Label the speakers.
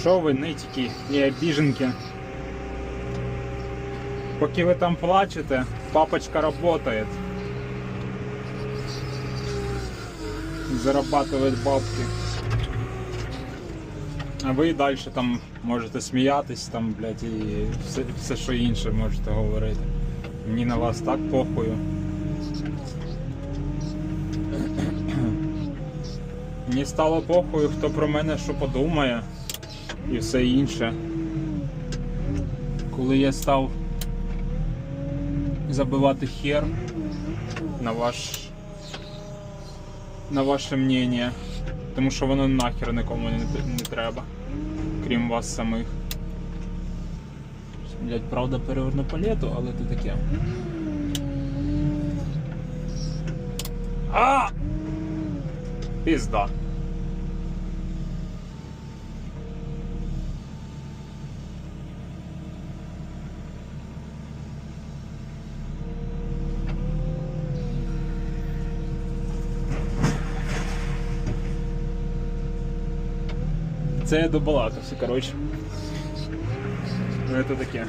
Speaker 1: Що ви нитики і обіженки? Поки ви там плачете, папочка работает. Зарабатывает бабки. А ви далі там можете сміятись, там, блядь, і все, все що інше можете говорити. Мені на вас так похую. Мені стало похую, хто про мене що подумає і все інше. Коли я став забивати хер на ваш на ваше мнение, тому що воно нахер нікому не, не треба, крім вас самих. Блять, правда, переверну палету, але ти таке. А! Пізда. Це я добалакався, коротше. Ну, це таке.